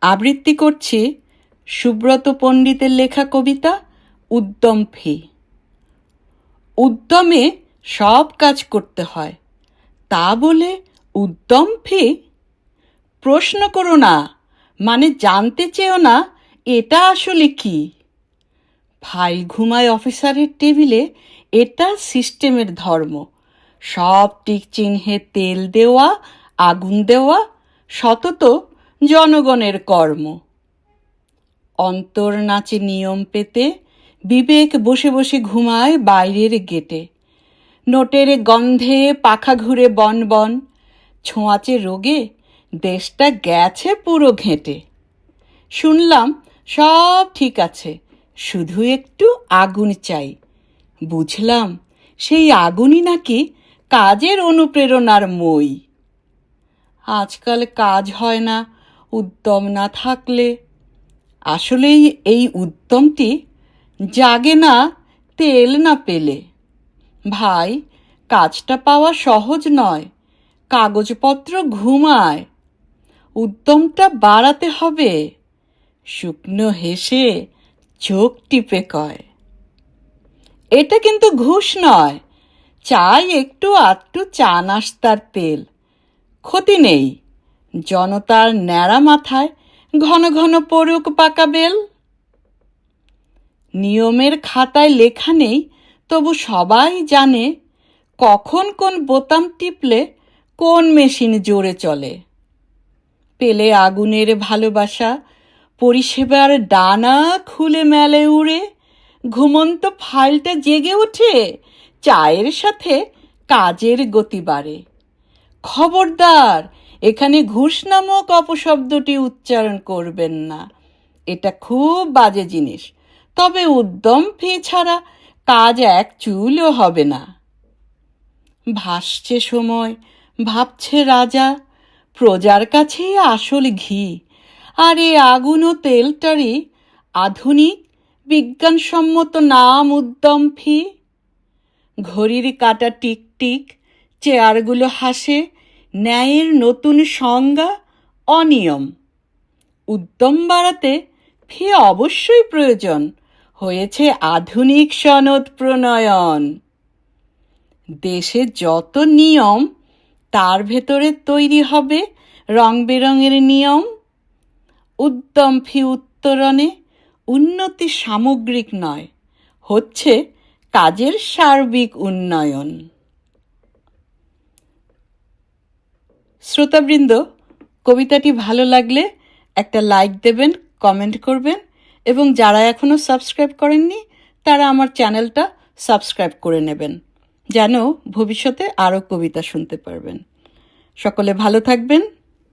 আবৃত্তি করছি সুব্রত পণ্ডিতের লেখা কবিতা উদ্যম ফি। উদ্যমে সব কাজ করতে হয়। তা বলে উদ্যম ফি? প্রশ্ন করো না মানে জানতে চেও না, এটা আসলে কি? ফাইল ঘুমায় অফিসারের টেবিলে, এটা সিস্টেমের ধর্ম। সব টিক চিহ্নে তেল দেওয়া, আগুন দেওয়া, সতত জনগণের কর্ম। অন্তর নাচে নিয়ম পেতে বিবেক বসে বসে ঘুমায় বাইরের গেটে। নোটের গন্ধে পাখা ঘুরে বন বন, ছোঁয়াচে রোগে দেশটা গেছে পুরো ঘেঁটে। শুনলাম সব ঠিক আছে, শুধু একটু আগুন চাই। বুঝলাম সেই আগুনই নাকি কাজের অনুপ্রেরণার মই। আজকাল কাজ হয় না উদ্যম না থাকলে। আসলেই এই উদ্যমটি জাগে না, তেল না পেলে। ভাই, কাজটা পাওয়া সহজ নয়। কাগজপত্র ঘুমায়। উদ্যমটা বাড়াতে হবে। শুকনো হেসে চোখ টিপে কয়। এটা কিন্তু ঘুষ নয়। চাই একটু আটটু চা নাস্তার তেল। ক্ষতি নেই। জনতার ন্যাড়া মাথায় ঘন ঘন পড়ুক পাকা বেল। নিয়মের খাতায় লেখা নেই, তবু সবাই জানে কখন কোন বোতাম টিপলে কোন মেশিন জোরে চলে। পেলে আগুনের ভালোবাসা, পরিষেবার ডানা খুলে মেলে উড়ে, ঘুমন্ত ফাইলটা জেগে ওঠে চায়ের সাথে কাজের গতি বাড়ে। খবরদার এখানে ঘুষ নামক অপশব্দটি উচ্চারণ করবেন না। এটা খুব বাজে জিনিস। তবে উদ্যম ফি ছাড়া কাজ এক চুলও হবে না। ভাসছে সময়, ভাবছে রাজা, প্রজার কাছেই আসল ঘি। আর এ আগুন ও তেলটারই আধুনিক, বিজ্ঞানসম্মত নাম উদ্যম ফি। ঘড়ির কাটা টিক টিক চেয়ারগুলো হাসে ন্যায়ের নতুন সংজ্ঞা অনিয়ম। উদ্যম বাড়াতে ফি অবশ্যই প্রয়োজন, হয়েছে আধুনিক সনদ প্রণয়ন। দেশে যত নিয়ম, তার ভেতরে তৈরি হবে রং বেরঙের নিয়ম। উদ্যম ফি উত্তরণে উন্নতি সামগ্রিক নয়, হচ্ছে কাজের সার্বিক উন্নয়ন। শ্রোতাবৃন্দ, কবিতাটি ভালো লাগলে একটা লাইক দেবেন, কমেন্ট করবেন এবং যারা এখনও সাবস্ক্রাইব করেননি, তারা আমার চ্যানেলটা সাবস্ক্রাইব করে নেবেন, যেন ভবিষ্যতে আরও কবিতা শুনতে পারবেন। সকলে ভালো থাকবেন।